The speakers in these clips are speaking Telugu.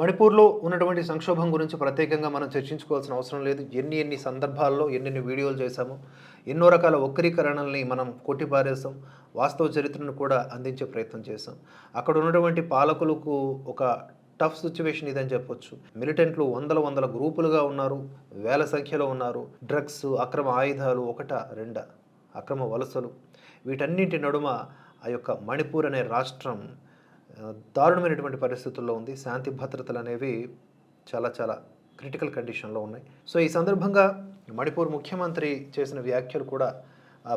మణిపూర్లో ఉన్నటువంటి సంక్షోభం గురించి ప్రత్యేకంగా మనం చర్చించుకోవాల్సిన అవసరం లేదు. ఎన్ని ఎన్ని సందర్భాల్లో ఎన్నెన్ని వీడియోలు చేశాము ఎన్నో రకాల వక్రీకరణల్ని మనం కొట్టిపారేసాం వాస్తవ చరిత్రను కూడా అందించే ప్రయత్నం చేశాం. అక్కడ ఉన్నటువంటి పాలకులకు ఒక టఫ్ సిచ్యువేషన్ ఇదని చెప్పొచ్చు. మిలిటెంట్లు వందల వందల గ్రూపులుగా ఉన్నారు వేల సంఖ్యలో ఉన్నారు. డ్రగ్స్ అక్రమ ఆయుధాలు ఒకట రెండ అక్రమ వలసలు. వీటన్నింటి నడుమ ఆ యొక్క మణిపూర్ అనే రాష్ట్రం దారుణమైనటువంటి పరిస్థితుల్లో ఉంది. శాంతి భద్రతలు అనేవి చాలా చాలా క్రిటికల్ కండిషన్లో ఉన్నాయి. సో ఈ సందర్భంగా మణిపూర్ ముఖ్యమంత్రి చేసిన వ్యాఖ్యలు కూడా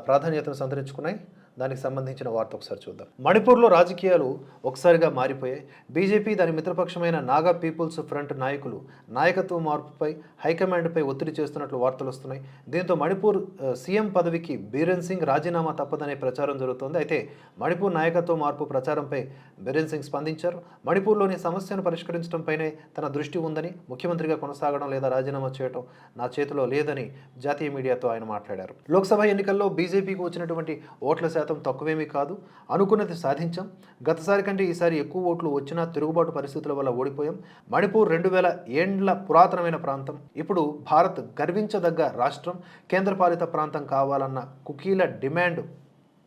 ప్రాధాన్యతను సంతరించుకున్నాయి. దానికి సంబంధించిన వార్త ఒకసారి చూద్దాం. మణిపూర్లో రాజకీయాలు ఒకసారిగా మారిపోయాయి. బీజేపీ దాని మిత్రపక్షమైన నాగా పీపుల్స్ ఫ్రంట్ నాయకులు నాయకత్వ మార్పుపై హైకమాండ్పై ఒత్తిడి చేస్తున్నట్లు వార్తలు వస్తున్నాయి. దీంతో మణిపూర్ సీఎం పదవికి బీరెన్ సింగ్ రాజీనామా తప్పదనే ప్రచారం జరుగుతోంది. అయితే మణిపూర్ నాయకత్వ మార్పు ప్రచారంపై బీరెన్ సింగ్ స్పందించారు. మణిపూర్లోని సమస్యను పరిష్కరించడంపైనే తన దృష్టి ఉందని ముఖ్యమంత్రిగా కొనసాగడం లేదా రాజీనామా చేయడం నా చేతిలో లేదని జాతీయ మీడియాతో ఆయన మాట్లాడారు. లోక్సభ ఎన్నికల్లో బీజేపీకి వచ్చినటువంటి ఓట్ల శాతం తక్కువేమీ కాదు. అనుకున్నది సాధించాం. గతసారి కంటే ఈసారి ఎక్కువ ఓట్లు వచ్చినా తిరుగుబాటు పరిస్థితుల వల్ల ఓడిపోయాం. మణిపూర్ రెండు వేల ఏండ్ల పురాతనమైన ప్రాంతం. ఇప్పుడు భారత్ గర్వించదగ్గ రాష్ట్రం. కేంద్రపాలిత ప్రాంతం కావాలన్న కుకీల డిమాండ్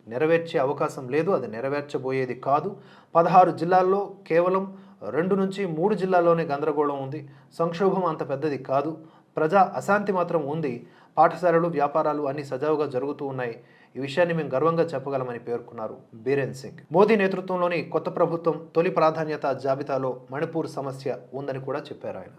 నెరవేర్చే అవకాశం లేదు. అది నెరవేర్చబోయేది కాదు. పదహారు జిల్లాల్లో కేవలం రెండు నుంచి మూడు జిల్లాల్లోనే గందరగోళం ఉంది. సంక్షోభం అంత పెద్దది కాదు. ప్రజా అశాంతి మాత్రం ఉంది. పాఠశాలలు వ్యాపారాలు అన్ని సజావుగా జరుగుతూ ఉన్నాయి. ఈ విషయాన్ని మేము గర్వంగా చెప్పగలమని పేర్కొన్నారు బీరేన్ సింగ్. మోదీ నేతృత్వంలోని కొత్త ప్రభుత్వం తొలి ప్రాధాన్యత జాబితాలో మణిపూర్ సమస్య ఉందని కూడా చెప్పారు ఆయన.